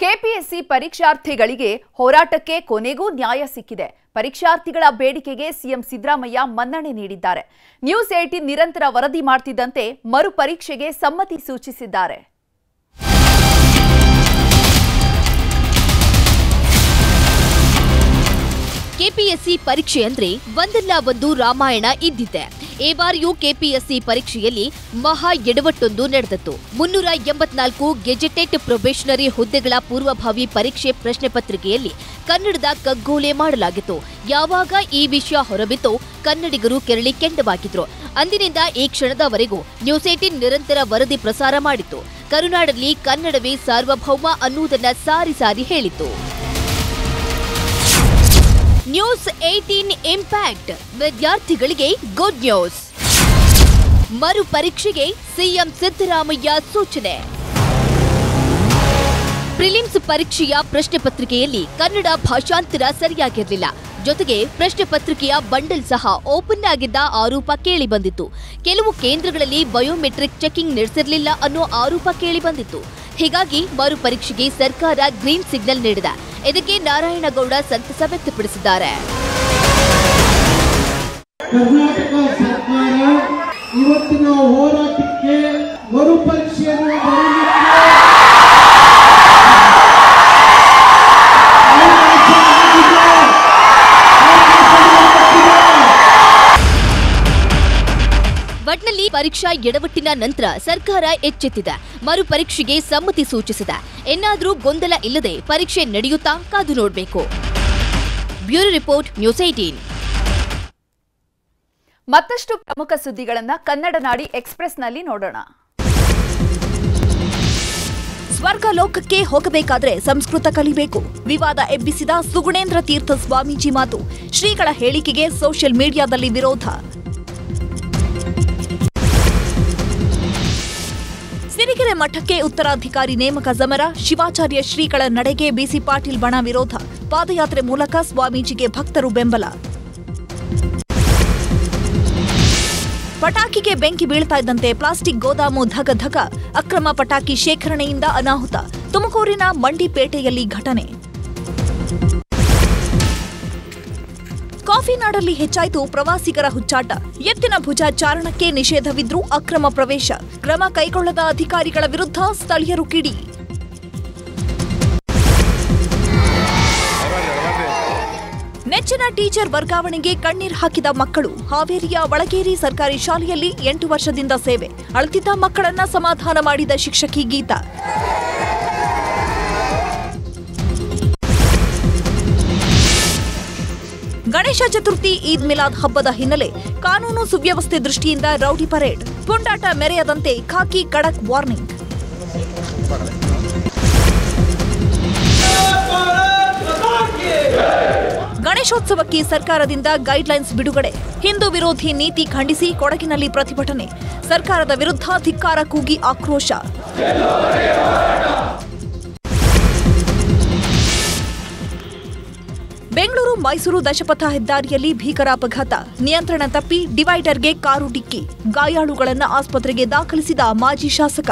KPSC ಪರೀಕ್ಷಾರ್ಥಿಗಳಿಗೆ ಹೋರಾಟಕ್ಕೆ ಕೊನೆಗೂ ನ್ಯಾಯ ಸಿಕ್ಕಿದೆ. ಪರೀಕ್ಷಾರ್ಥಿಗಳ ಬೇಡಿಕೆಗೆ ಸಿಎಂ ಸಿದ್ದರಾಮಯ್ಯ ಮನ್ನಣೆ ನೀಡಿದ್ದಾರೆ. ನ್ಯೂಸ್ ಏಟೀನ್ ನಿರಂತರ ವರದಿ ಮಾಡ್ತಿದ್ದಂತೆ ಮರುಪರೀಕ್ಷೆಗೆ ಸಮ್ಮತಿ ಸೂಚಿಸಿದ್ದಾರೆ. ಕೆಪಿಎಸ್ಸಿ ಪರೀಕ್ಷೆ ಅಂದ್ರೆ ಒಂದಲ್ಲ ಒಂದು ರಾಮಾಯಣ ಇದ್ದಿದೆ ಈ ಬಾರಿಯೂ ಕೆಪಿಎಸ್ಸಿ ಪರೀಕ್ಷೆಯಲ್ಲಿ ಮಹಾ ಎಡವಟ್ಟೊಂದು ನಡೆದಿತ್ತು. ಮುನ್ನೂರ ಎಂಬತ್ನಾಲ್ಕು ಗೆಜೆಟೆಡ್ ಪ್ರೊಬೇಷನರಿ ಹುದ್ದೆಗಳ ಪೂರ್ವಭಾವಿ ಪರೀಕ್ಷೆ ಪ್ರಶ್ನೆ ಪತ್ರಿಕೆಯಲ್ಲಿ ಕನ್ನಡದ ಕಗ್ಗೋಲೆ ಮಾಡಲಾಗಿತ್ತು. ಯಾವಾಗ ಈ ವಿಷಯ ಹೊರಬಿತ್ತೋ ಕನ್ನಡಿಗರು ಕೆರಳಿ ಕೆಂಡವಾಗಿದ್ರು. ಅಂದಿನಿಂದ ಈ ಕ್ಷಣದವರೆಗೂ ನ್ಯೂಸ್ ಏಟಿನ್ ನಿರಂತರ ವರದಿ ಪ್ರಸಾರ ಮಾಡಿತ್ತು. ಕರುನಾಡಲ್ಲಿ ಕನ್ನಡವೇ ಸಾರ್ವಭೌಮ ಅನ್ನುವುದನ್ನ ಸಾರಿ ಸಾರಿ ಹೇಳಿತ್ತು. News eighteen impact. ವಿದ್ಯಾರ್ಥಿಗಳಿಗೆ ಗುಡ್ ನ್ಯೂಸ್ ಮರು ಪರೀಕ್ಷೆಗೆ ಸಿಎಂ ಸಿದ್ದರಾಮಯ್ಯ ಸೂಚನೆ. ಪ್ರಿಲಿಮ್ಸ್ ಪರೀಕ್ಷೆಯ ಪ್ರಶ್ನೆ ಪತ್ರಿಕೆಯಲ್ಲಿ ಕನ್ನಡ ಭಾಷಾಂತರ ಸರಿಯಾಗಿರಲಿಲ್ಲ. ಜೊತೆಗೆ ಪ್ರಶ್ನೆ ಪತ್ರಿಕೆಯ ಬಂಡಲ್ ಸಹ ಓಪನ್ ಆಗಿದ್ದ ಆರೋಪ ಕೇಳಿ ಬಂದಿತ್ತು. ಕೆಲವು ಕೇಂದ್ರಗಳಲ್ಲಿ ಬಯೋಮೆಟ್ರಿಕ್ ಚೆಕಿಂಗ್ ನಡೆಸಿರಲಿಲ್ಲ ಅನ್ನೋ ಆರೋಪ ಕೇಳಿ ಬಂದಿತ್ತು. ಹೀಗಾಗಿ ಮರು ಪರೀಕ್ಷೆಗೆ ಸರ್ಕಾರ ಗ್ರೀನ್ ಸಿಗ್ನಲ್ ನೀಡಿದೆ. ಇದಕ್ಕೆ ನಾರಾಯಣಗೌಡ ಸಂತಸ ವ್ಯಕ್ತಪಡಿಸಿದ್ದಾರೆ. ಕರ್ನಾಟಕ ಸರ್ಕಾರ ಇವತ್ತಿನ ಹೋರಾಟಕ್ಕೆ ಮರುಪರೀಕ್ಷೆಯನ್ನು ಒಟ್ನಲ್ಲಿ ಪರೀಕ್ಷಾ ಎಡವಟ್ಟಿನ ನಂತರ ಸರ್ಕಾರ ಎಚ್ಚೆತ್ತಿದೆ. ಮರು ಪರೀಕ್ಷೆಗೆ ಸಮ್ಮತಿ ಸೂಚಿಸಿದೆ. ಇನ್ನಾದರೂ ಗೊಂದಲ ಇಲ್ಲದೆ ಪರೀಕ್ಷೆ ನಡೆಯುತ್ತಾ ಕಾದು ನೋಡಬೇಕು. ಬ್ಯೂರೋ ರಿಪೋರ್ಟ್ ನ್ಯೂಸ್ ಏಟೀನ್ ಮತ್ತಷ್ಟು ಪ್ರಮುಖ ಸುದ್ದಿಗಳನ್ನು ಕನ್ನಡ ನಾಡಿ ಎಕ್ಸ್ಪ್ರೆಸ್ನಲ್ಲಿ ನೋಡೋಣ. ಸ್ವರ್ಗ ಲೋಕಕ್ಕೆ ಹೋಗಬೇಕಾದ್ರೆ ಸಂಸ್ಕೃತ ಕಲಿಬೇಕು. ವಿವಾದ ಎಬ್ಬಿಸಿದ ಸುಗುಣೇಂದ್ರ ತೀರ್ಥ ಸ್ವಾಮೀಜಿ ಮಾತು ಶ್ರೀಗಳ ಹೇಳಿಕೆಗೆ ಸೋಷಿಯಲ್ ಮೀಡಿಯಾದಲ್ಲಿ ವಿರೋಧ. ಸಿರಿಗೆರೆ ಮಠಕ್ಕೆ ಉತ್ತರಾಧಿಕಾರಿ ನೇಮಕ ಸಮರ, ಶಿವಾಚಾರ್ಯ ಶ್ರೀಗಳ ನಡೆಗೆ ಬಿಸಿ ಪಾಟೀಲ್ ಬಣ ವಿರೋಧ, ಪಾದಯಾತ್ರೆ ಮೂಲಕ ಸ್ವಾಮೀಜಿಗೆ ಭಕ್ತರು ಬೆಂಬಲ. ಪಟಾಕಿಗೆ ಬೆಂಕಿ ಬೀಳ್ತಾ ಇದ್ದಂತೆ ಪ್ಲಾಸ್ಟಿಕ್ ಗೋದಾಮು ಧಗ ಧಗ, ಅಕ್ರಮ ಪಟಾಕಿ ಶೇಖರಣೆಯಿಂದ ಅನಾಹುತ, ತುಮಕೂರಿನ ಮಂಡಿಪೇಟೆಯಲ್ಲಿ ಘಟನೆ. ಕಾಫಿ ನಾಡಲ್ಲಿ ಹೆಚ್ಚಾಯಿತು ಪ್ರವಾಸಿಗರ ಹುಚ್ಚಾಟ. ಎತ್ತಿನ ಭುಜ ಚಾರಣಕ್ಕೆ ನಿಷೇಧವಿದ್ರೂ ಅಕ್ರಮ ಪ್ರವೇಶ. ಕ್ರಮ ಕೈಗೊಳ್ಳದ ಅಧಿಕಾರಿಗಳ ವಿರುದ್ಧ ಸ್ಥಳೀಯರು ಕಿಡಿ. ನೆಚ್ಚಿನ ಟೀಚರ್ ವರ್ಗಾವಣೆಗೆ ಕಣ್ಣೀರು ಹಾಕಿದ ಮಕ್ಕಳು, ಹಾವೇರಿಯ ಒಳಗೇರಿ ಸರ್ಕಾರಿ ಶಾಲೆಯಲ್ಲಿ ಎಂಟು ವರ್ಷದಿಂದ ಸೇವೆ. ಅಳತಿದ್ದ ಮಕ್ಕಳನ್ನ ಸಮಾಧಾನ ಮಾಡಿದ ಶಿಕ್ಷಕಿ ಗೀತಾ. ಗಣೇಶ ಚತುರ್ಥಿ, ಈದ್ ಮಿಲಾದ್ ಹಬ್ಬದ ಹಿನ್ನೆಲೆ ಕಾನೂನು ಸುವ್ಯವಸ್ಥೆ ದೃಷ್ಟಿಯಿಂದ ರೌಡಿ ಪರೇಡ್. ಪುಂಡಾಟ ಮೆರೆಯದಂತೆ ಖಾಕಿ ಕಡಕ್ ವಾರ್ನಿಂಗ್. ಗಣೇಶೋತ್ಸವಕ್ಕೆ ಸರ್ಕಾರದಿಂದ ಗೈಡ್ಲೈನ್ಸ್ ಬಿಡುಗಡೆ. ಹಿಂದೂ ವಿರೋಧಿ ನೀತಿ ಖಂಡಿಸಿ ಕೊಡಗಿನಲ್ಲಿ ಪ್ರತಿಭಟನೆ. ಸರ್ಕಾರದ ವಿರುದ್ಧ ಧಿಕ್ಕಾರ ಕೂಗಿ ಆಕ್ರೋಶ. ಬೆಂಗಳೂರು ಮೈಸೂರು ದಶಪಥ ಹೆದ್ದಾರಿಯಲ್ಲಿ ಭೀಕರ ಅಪಘಾತ. ನಿಯಂತ್ರಣ ತಪ್ಪಿ ಡಿವೈಡರ್ಗೆ ಕಾರು ಡಿಕ್ಕಿ. ಗಾಯಾಳುಗಳನ್ನು ಆಸ್ಪತ್ರೆಗೆ ದಾಖಲಿಸಿದ ಮಾಜಿ ಶಾಸಕ.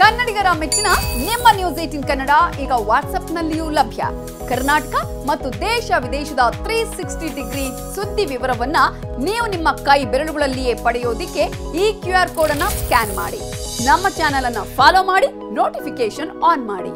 ಕನ್ನಡಿಗರ ಮೆಚ್ಚಿನ ನಿಮ್ಮ ನ್ಯೂಸ್ ಏಟಿನ್ ಕನ್ನಡ ಈಗ ವಾಟ್ಸ್ಆಪ್ನಲ್ಲಿಯೂ ಲಭ್ಯ. ಕರ್ನಾಟಕ ಮತ್ತು ದೇಶ ವಿದೇಶದ ತ್ರೀ ಸಿಕ್ಸ್ಟಿ ಡಿಗ್ರಿ ಸುದ್ದಿ ವಿವರವನ್ನ ನೀವು ನಿಮ್ಮ ಕೈ ಬೆರಳುಗಳಲ್ಲಿಯೇ ಪಡೆಯೋದಿಕ್ಕೆ ಈ ಕ್ಯೂ ಆರ್ ಕೋಡ್ ಅನ್ನ ಸ್ಕ್ಯಾನ್ ಮಾಡಿ. ನಮ್ಮ ಚಾನೆಲ್ ಅನ್ನ ಫಾಲೋ ಮಾಡಿ ನೋಟಿಫಿಕೇಶನ್ ಆನ್ ಮಾಡಿ.